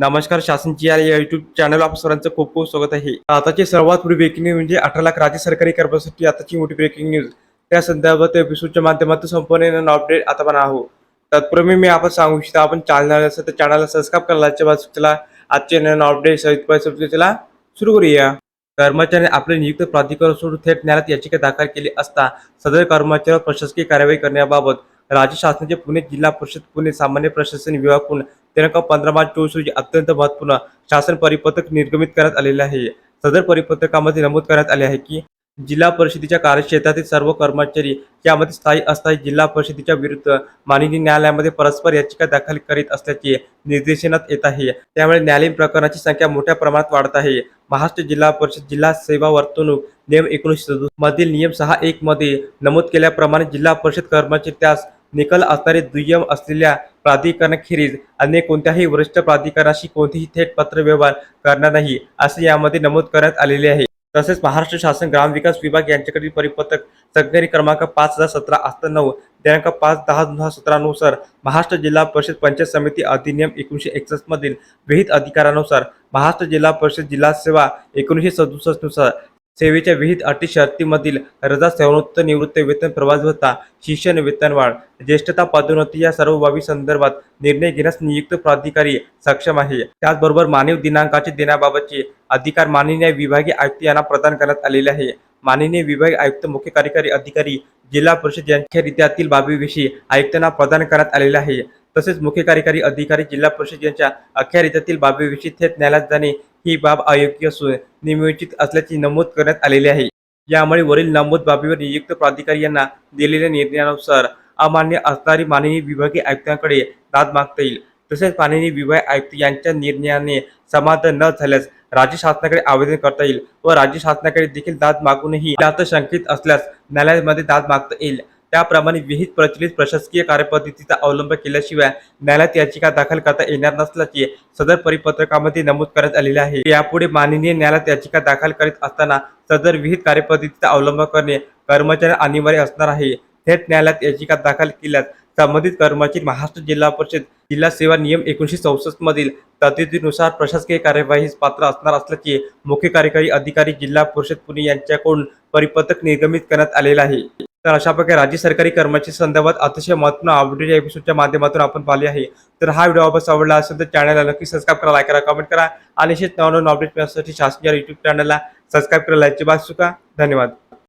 नमस्कार शासनची या YouTube channel आप सरांचं खूप खूप स्वागत आहे. आताची सर्वात मोठी ब्रेकिंग न्यूज म्हणजे अठरा लाख राज्य सरकारी कर्मचाऱ्यांसाठी आताची मोठी ब्रेकिंग न्यूज त्या संदर्भात एपिसोडच्या माध्यमातून संपूर्ण अपडेट आता पण आहो तत्पूर्वी मी आपण सांगू इच्छितो आपण चॅनल असेल तर चॅनलला सबस्क्राईब करायच्या बाजू चला आजचे नवीन अपडेट सहित सुरू करूया. कर्मचाऱ्यांनी आपले नियुक्त प्राधिकरण सोडून थेट न्यायालयात याचिका दाखल केली असता सदर कर्मचाऱ्यावर प्रशासकीय कार्यवाही करण्याबाबत राज्य शासनाचे पुणे जिल्हा परिषद पुणे सामान्य प्रशासन विभागाकडून दिनांक पंधरा मार्च चोवीस रोजी अत्यंत महत्त्वपूर्ण शासन परिपत्रक निर्गमित करण्यात आलेले आहे. सदर परिपत्रकामध्ये नमूद करण्यात आले आहे की जिल्हा परिषदेच्या कार्यक्षेत्रातील सर्व कर्मचारी यामध्ये स्थायी अस्थायी जिल्हा परिषदेच्या विरुद्ध माननीय न्यायालयामध्ये परस्पर याचिका दाखल करीत असल्याचे निर्देशनात येत आहे. त्यामुळे न्यायालयीन प्रकरणाची संख्या मोठ्या प्रमाणात वाढत आहे. महाराष्ट्र जिल्हा परिषद जिल्हा सेवा वर्तणूक नियम एकोणीसशे मधील नियम सहा एक मध्ये नमूद केल्याप्रमाणे जिल्हा परिषद कर्मचारी त्यास निकल असणारे दुय्यम असलेल्या प्राधिकरणाखेरीज अन्य कोणत्याही वरिष्ठ प्राधिकरणाशी कोणतेही थेट पत्रव्यवहार करणार नाही असे यामध्ये नमूद करण्यात आलेले आहे. तसेच महाराष्ट्र शासन ग्रामविकास विभाग यांच्याकडील परिपत्रक संघटनी क्रमांक पाच हजार सतरा आस्त नऊ दिनांक पाच दहा दोन हजार सतरानुसार महाराष्ट्र जिल्हा परिषद पंचायत समिती अधिनियम एकोणीसशे एकसष्ट मधील विहित अधिकारानुसार महाराष्ट्र जिल्हा परिषद जिल्हा सेवा एकोणीसशे सदुसष्टनुसार सेवेच्या विहित अटी शर्तीमधील रजा सेवनोत्तर निवृत्त वेतन प्रवास भत्ता शिक्षण वेतनवाढ ज्येष्ठता पदोन्नती या सर्व बाबी संदर्भात निर्णय घेण्यास नियुक्त प्राधिकारी सक्षम आहे. त्याचबरोबर मानव दिनांकाचे देण्याबाबतचे अधिकार माननीय विभागीय आयुक्त यांना प्रदान करण्यात आलेले आहे. माननीय विभागीय आयुक्त मुख्य कार्यकारी अधिकारी जिल्हा परिषद यांच्या रित्यातील बाबीविषयी आयुक्तांना प्रदान करण्यात आलेले आहे. तसेच मुख्य कार्यकारी अधिकारी जिल्हा परिषद यांच्या अखत्यारीत्यातील बाबीविषयी थेट न्यायालयात जाणे ही बाब अयोग्य असून नियोजित असल्याचे नमूद करण्यात आलेले आहे. यामुळे वरील नमूद बाबीवर नियुक्त प्राधिकारी यांना दिलेल्या निर्णयानुसार अमान्य असणारी माननीय विभागीय आयुक्तांकडे दाद मागता येईल. तसेच माननीय विभाग आयुक्त यांच्या निर्णयाने समाधान न झाल्यास राज्य शासनाकडे आवेदन करता येईल व राज्य शासनाकडे देखील दाद मागूनही त्यात शंकित असल्यास न्यायालयामध्ये दाद मागता येईल. त्याप्रमाणे विहित प्रचलित प्रशासकीय कार्यपद्धतीचा अवलंब केल्याशिवाय न्यायालयात याचिका दाखल करता येणार नसल्याचे सदर परिपत्रकामध्ये नमूद करण्यात आलेले आहे. यापुढे माननीय न्यायालयात याचिका दाखल करीत असताना सदर विहित कार्यपद्धतीचा अवलंब करणे कर्मचारी अनिवार्य असणार आहे. थेट न्यायालयात याचिका दाखल केल्यास संबंधित कर्मचारी महाराष्ट्र जिल्हा परिषद जिल्हा सेवा नियम एकोणीसशे चौसष्ट मधील तरतुदीनुसार प्रशासकीय कार्यवाहीस पात्र असणार असल्याचे मुख्य कार्यकारी अधिकारी जिल्हा परिषद पुणे यांच्याकडून परिपत्रक निर्गमित करण्यात आलेले आहे. तर अशा प्रकारे राज्य सरकारी कर्मचारी संदर्भात अतिशय महत्त्वपूर्ण अपडेट या एपिसोडच्या माध्यमातून आपण पाहिले आहे. तर हा व्हिडिओ आपण आवडला असेल तर चॅनलला नक्की सबस्क्राईब करा लाईक करा कमेंट करा. आणि असेच नवनवीन अपडेट मिळण्यासाठी शासकीय युट्यूब चॅनलला सबस्क्राईब करायला लाईकची बात चुका धन्यवाद.